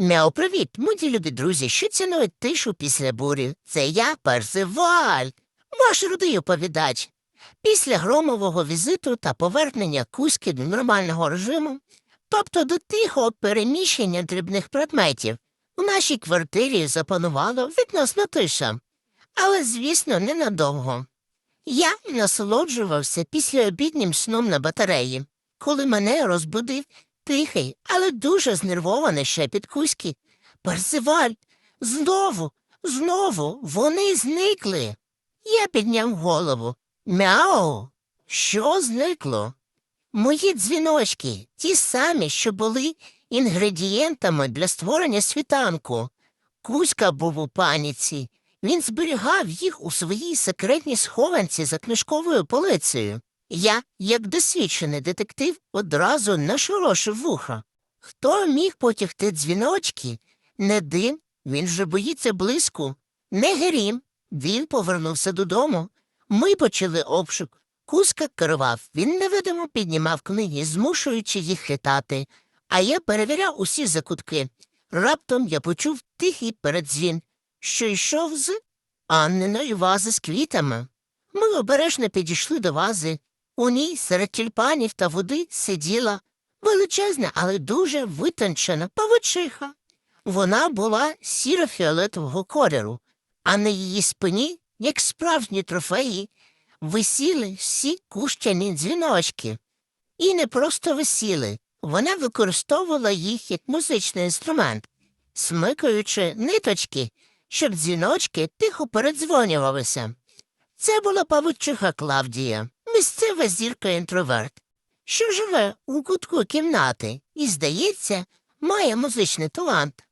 Мяу, привіт, мої любі друзі, що цінують тишу після бурі. Це я, Персиваль, ваш рудий оповідач. Після громового візиту та повернення Кузьки до нормального режиму, тобто до тихого переміщення дрібних предметів, у нашій квартирі запанувало відносно тиша. Але, звісно, ненадовго. Я насолоджувався післяобіднім сном на батареї, коли мене розбудив тихий, але дуже знервований шепіт Кузьки. Персиваль, знову, знову вони зникли. Я підняв голову. Мяу. Що зникло? Мої дзвіночки, ті самі, що були інгредієнтами для створення світанку. Кузька був у паніці. Він зберігав їх у своїй секретній схованці за книжковою полицею. Я, як досвідчений детектив, одразу нашорошив вуха. Хто міг потягти дзвіночки? Не дим, він же боїться блиску. Не грім. Він повернувся додому. Ми почали обшук. Кузка керував, він невидимо піднімав книги, змушуючи їх хитати, а я перевіряв усі закутки. Раптом я почув тихий передзвін, що йшов з Анниної вази з квітами. Ми обережно підійшли до вази. У ній серед тюльпанів та води сиділа величезна, але дуже витончена павучиха. Вона була сіро-фіолетового кольору, а на її спині, як справжні трофеї, висіли всі кущані дзвіночки. І не просто висіли, вона використовувала їх як музичний інструмент, смикаючи ниточки, щоб дзвіночки тихо передзвонювалися. Це була павучиха Клавдія, місцева зірка інтроверт, що живе у кутку кімнати і, здається, має музичний талант.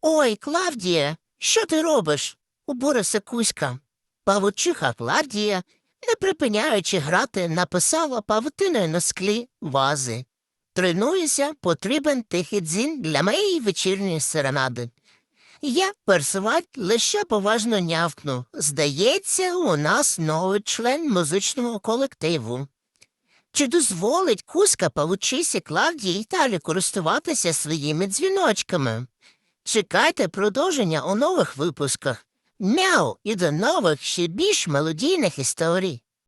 Ой, Клавдія, що ти робиш? уборився Кузька. Павучиха Клавдія, не припиняючи грати, написала павутиною на склі вази. Тренуюся, потрібен тихий дзвін для моєї вечірньої серенади. Я, персивать, лише поважно нявкнув. Здається, у нас новий член музичного колективу. Чи дозволить Кузька павучисі Клавдії й далі користуватися своїми дзвіночками? Чекайте продовження у нових випусках. Мяу і до нових ще більш мелодійних історій.